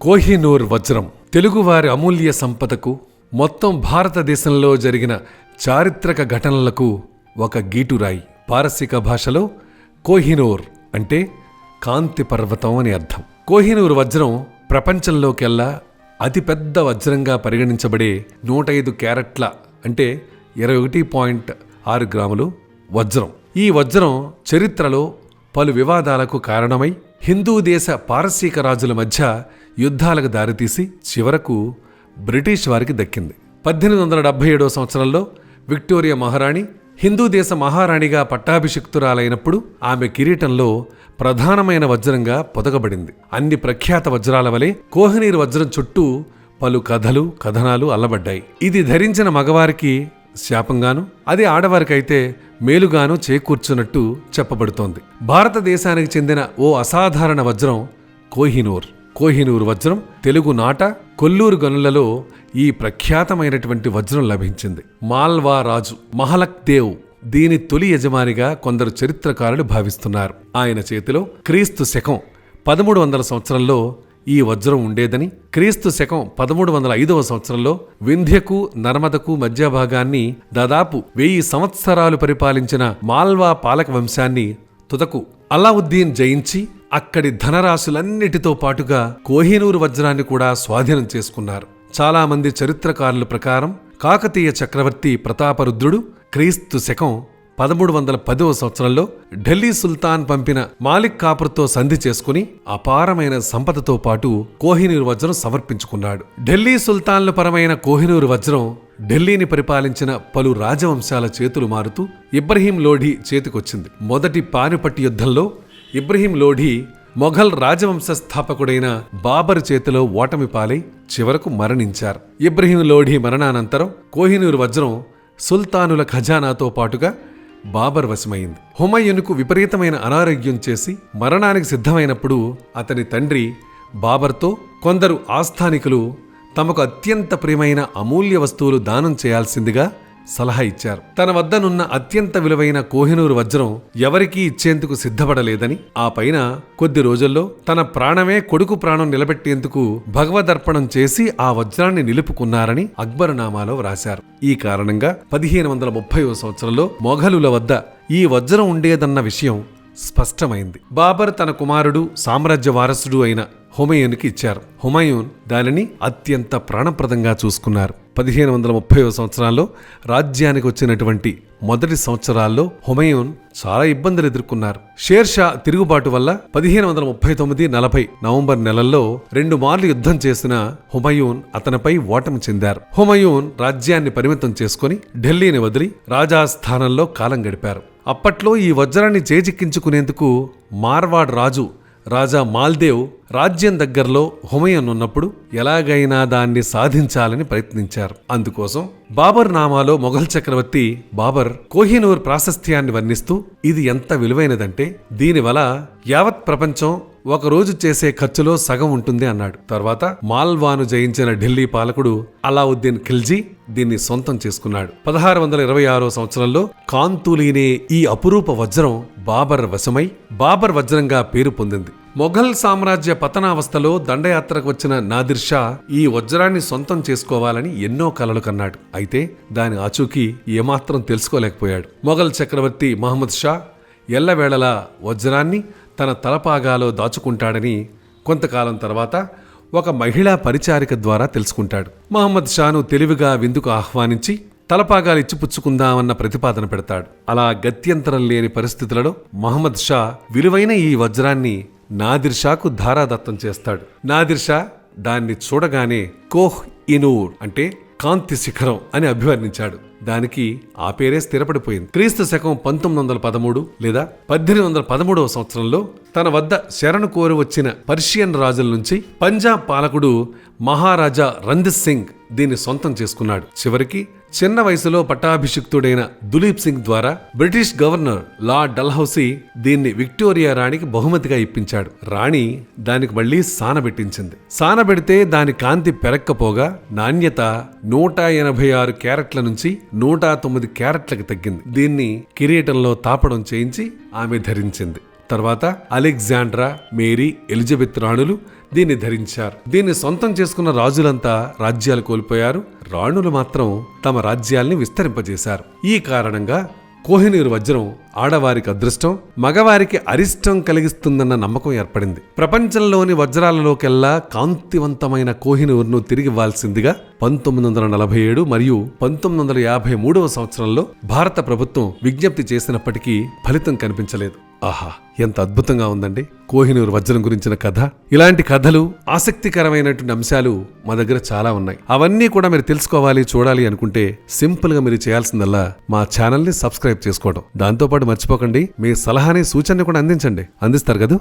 కోహినూర్ వజ్రం తెలుగువారి అమూల్య సంపదకు మొత్తం భారతదేశంలో జరిగిన చారిత్రక ఘటనలకు ఒక గీటురాయి. పారసీక భాషలో కోహినూర్ అంటే కాంతి పర్వతం అని అర్థం. కోహినూర్ వజ్రం ప్రపంచంలోకెల్లా అతిపెద్ద వజ్రంగా పరిగణించబడే నూట ఐదు క్యారెట్ల అంటే ఇరవై ఒకటి పాయింట్ ఆరు గ్రాములు వజ్రం. ఈ వజ్రం చరిత్రలో పలు వివాదాలకు కారణమై హిందూ దేశ పారసీక రాజుల మధ్య యుద్ధాలకు దారితీసి చివరకు బ్రిటిష్ వారికి దక్కింది. పద్దెనిమిది వందల డెబ్బై ఏడవ సంవత్సరంలో విక్టోరియా మహారాణి హిందూ దేశ మహారాణిగా పట్టాభిషిక్తురాలైనప్పుడు ఆమె కిరీటంలో ప్రధానమైన వజ్రంగా పొదగబడింది. అన్ని ప్రఖ్యాత వజ్రాల వలె కోహినీర్ వజ్రం చుట్టూ పలు కథలు కథనాలు అల్లబడ్డాయి. ఇది ధరించిన మగవారికి శాపంగాను అది ఆడవారికైతే మేలుగాను చేకూర్చున్నట్టు చెప్పబడుతోంది. భారతదేశానికి చెందిన ఓ అసాధారణ వజ్రం కోహినూర్. కోహినూర్ వజ్రం తెలుగు నాట కొల్లూరు గనులలో ఈ ప్రఖ్యాతమైనటువంటి వజ్రం లభించింది. మాల్వా రాజు మహలక్ దేవ్ దీని తొలి యజమానిగా కొందరు చరిత్రకారులు భావిస్తున్నారు. ఆయన చేతిలో క్రీస్తు శకం పదమూడు వందల సంవత్సరంలో ఈ వజ్రం ఉండేదని క్రీస్తు శకం పదమూడు వందల ఐదవ సంవత్సరంలో వింధ్యకు నర్మదకు మధ్య భాగాన్ని దాదాపు వెయ్యి సంవత్సరాలు పరిపాలించిన మాల్వా పాలక వంశాన్ని తుదకు అలావుద్దీన్ జయించి అక్కడి ధనరాశులన్నిటితో పాటుగా కోహినూరు వజ్రాన్ని కూడా స్వాధీనం చేసుకున్నారు. చాలామంది చరిత్రకారుల ప్రకారం కాకతీయ చక్రవర్తి ప్రతాపరుద్రుడు క్రీస్తు శకం పదమూడు వందల పదవ సంవత్సరంలో ఢిల్లీ సుల్తాన్ పంపిన మాలిక్ కాపర్తో సంధి చేసుకుని అపారమైన సంపదతో పాటు కోహినూరు వజ్రం సమర్పించుకున్నాడు. ఢిల్లీ సుల్తాన్ల పరమైన కోహినూరు వజ్రం ఢిల్లీని పరిపాలించిన పలు రాజవంశాల చేతులు మారుతూ ఇబ్రహీం లోఢీ చేతికొచ్చింది. మొదటి పానిపట్టి యుద్ధంలో ఇబ్రహీం లోఢీ మొఘల్ రాజవంశ స్థాపకుడైన బాబర్ చేతిలో ఓటమి పాలై చివరకు మరణించారు. ఇబ్రహీం లోఢీ మరణానంతరం కోహినూరు వజ్రం సుల్తానుల ఖజానాతో పాటుగా బాబర్ వశమైంది. హుమయ్యనుకు విపరీతమైన అనారోగ్యం చేసి మరణానికి సిద్ధమైనప్పుడు అతని తండ్రి బాబర్తో కొందరు ఆస్థానికులు తమకు అత్యంత ప్రియమైన అమూల్య వస్తువులు దానం చేయాల్సిందిగా సలహా ఇచ్చారు. తన వద్దనున్న అత్యంత విలువైన కోహినూరు వజ్రం ఎవరికీ ఇచ్చేందుకు సిద్ధపడలేదని ఆ పైన కొద్ది రోజుల్లో తన ప్రాణమే కొడుకు ప్రాణం నిలబెట్టేందుకు భగవదర్పణం చేసి ఆ వజ్రాన్ని నిలుపుకున్నారని అక్బరు నామాలో వ్రాశారు. ఈ కారణంగా పదిహేను వందల ముప్పై సంవత్సరంలో మొఘలుల వద్ద ఈ వజ్రం ఉండేదన్న విషయం స్పష్టమైంది. బాబర్ తన కుమారుడు సామ్రాజ్య వారసుడు అయిన హుమయూన్కి ఇచ్చారు. హుమయూన్ దానిని అత్యంత ప్రాణప్రదంగా చూసుకున్నారు. పదిహేను వందల ముప్పై సంవత్సరాల్లో రాజ్యానికి వచ్చినటువంటి మొదటి సంవత్సరాల్లో హుమయూన్ చాలా ఇబ్బందులు ఎదుర్కొన్నారు. షేర్షా తిరుగుబాటు వల్ల పదిహేను వందల ముప్పై తొమ్మిది నలభై నవంబర్ నెలల్లో రెండు మార్లు యుద్ధం చేసిన హుమయూన్ అతనిపై ఓటమి చెందారు. హుమయూన్ రాజ్యాన్ని పరిమితం చేసుకుని ఢిల్లీని వదిలి రాజాస్థానంలో కాలం గడిపారు. అప్పట్లో ఈ వజ్రాన్ని చేజిక్కించుకునేందుకు మార్వాడ్ రాజు రాజా మాల్దేవ్ రాజ్యం దగ్గరలో హుమయూన్ ఉన్నప్పుడు ఎలాగైనా దాన్ని సాధించాలని ప్రయత్నించారు. అందుకోసం బాబర్ నామాలో మొఘల్ చక్రవర్తి బాబర్ కోహినూర్ ప్రాశస్త్యాన్ని వర్ణిస్తూ ఇది ఎంత విలువైనదంటే దీనివల్ల యావత్ ప్రపంచం ఒకరోజు చేసే ఖర్చులో సగం ఉంటుంది అన్నాడు. తర్వాత మాల్వాను జయించిన ఢిల్లీ పాలకుడు అలావుద్దీన్ ఖిల్జీ దీన్ని సొంతం చేసుకున్నాడు. పదహారు వందల ఇరవై ఆరో సంవత్సరంలో కాంతులీనే ఈ అపురూప వజ్రం బాబర్ వశమై బాబర్ వజ్రంగా పేరు పొందింది. మొఘల్ సామ్రాజ్య పతనావస్థలో దండయాత్రకు వచ్చిన నాదిర్ షా ఈ వజ్రాన్ని సొంతం చేసుకోవాలని ఎన్నో కలలు కన్నాడు. అయితే దాని ఆచూకీ ఏమాత్రం తెలుసుకోలేకపోయాడు. మొఘల్ చక్రవర్తి మహమ్మద్ షా ఎల్లవేళలా వజ్రాన్ని తన తలపాగాలో దాచుకుంటాడని కొంతకాలం తర్వాత ఒక మహిళా పరిచారిక ద్వారా తెలుసుకుంటాడు. మహమ్మద్ షాను తెలివిగా విందుకు ఆహ్వానించి తలపాగాలు ఇచ్చిపుచ్చుకుందామన్న ప్రతిపాదన పెడతాడు. అలా గత్యంతరం లేని పరిస్థితులలో మహమ్మద్ షా విలువైన ఈ వజ్రాన్ని నాదిర్ షాకు ధారాదత్తం చేస్తాడు. నాదిర్ షా దాన్ని చూడగానే కోహ్ ఇనూర్ అంటే కాంతి శిఖరం అని అభివర్ణించాడు. దానికి ఆ పేరే స్థిరపడిపోయింది. క్రీస్తు శకం పంతొమ్మిది వందల పదమూడు లేదా పద్దెనిమిది వందల పదమూడవ సంవత్సరంలో తన వద్ద శరణు కోరి వచ్చిన పర్షియన్ రాజుల నుంచి పంజాబ్ పాలకుడు మహారాజా రంజిత్ సింగ్ దీన్ని సొంతం చేసుకున్నాడు. చివరికి చిన్న వయసులో పట్టాభిషిక్తుడైన దులీప్ సింగ్ ద్వారా బ్రిటిష్ గవర్నర్ లార్డ్ డల్హౌసీ దీన్ని విక్టోరియా రాణికి బహుమతిగా ఇప్పించాడు. రాణి దానికి మళ్ళీ సానబెట్టించింది సానబెడితే దాని కాంతి పెరక్కపోగా నాణ్యత నూట ఎనభై ఆరు క్యారెట్ల నుంచి నూట తొమ్మిది క్యారెట్లకు తగ్గింది. దీన్ని కిరీటంలో తాపడం చేయించి ఆమె ధరించింది. తర్వాత అలెగ్జాండ్రా మేరీ ఎలిజబెత్ రాణులు దీన్ని ధరించారు. దీన్ని సొంతం చేసుకున్న రాజులంతా రాజ్యాలు కోల్పోయారు. రాణులు మాత్రం తమ రాజ్యాల్ని విస్తరింపజేశారు. ఈ కారణంగా కోహినూరు వజ్రం ఆడవారికి అదృష్టం మగవారికి అరిష్టం కలిగిస్తుందన్న నమ్మకం ఏర్పడింది. ప్రపంచంలోని వజ్రాలలోకెల్లా కాంతివంతమైన కోహినూరును తిరిగివ్వాల్సిందిగా పంతొమ్మిది వందల నలభై ఏడు మరియు పంతొమ్మిది వందల యాభై మూడవ సంవత్సరంలో భారత ప్రభుత్వం విజ్ఞప్తి చేసినప్పటికీ ఫలితం కనిపించలేదు. ఆహా ఎంత అద్భుతంగా ఉందండి. కోహినూరు వజ్రం గురించిన కథ. ఇలాంటి కథలు ఆసక్తికరమైనటువంటి అంశాలు మా దగ్గర చాలా ఉన్నాయి. అవన్నీ కూడా మీరు తెలుసుకోవాలి చూడాలి అనుకుంటే సింపుల్గా మీరు చేయాల్సిందల్లా మా ఛానల్ని సబ్స్క్రైబ్ చేసుకోవడం. దాంతోపాటు మర్చిపోకండి మీ సలహాని సూచనని కూడా అందించండి. అందిస్తారు కదా?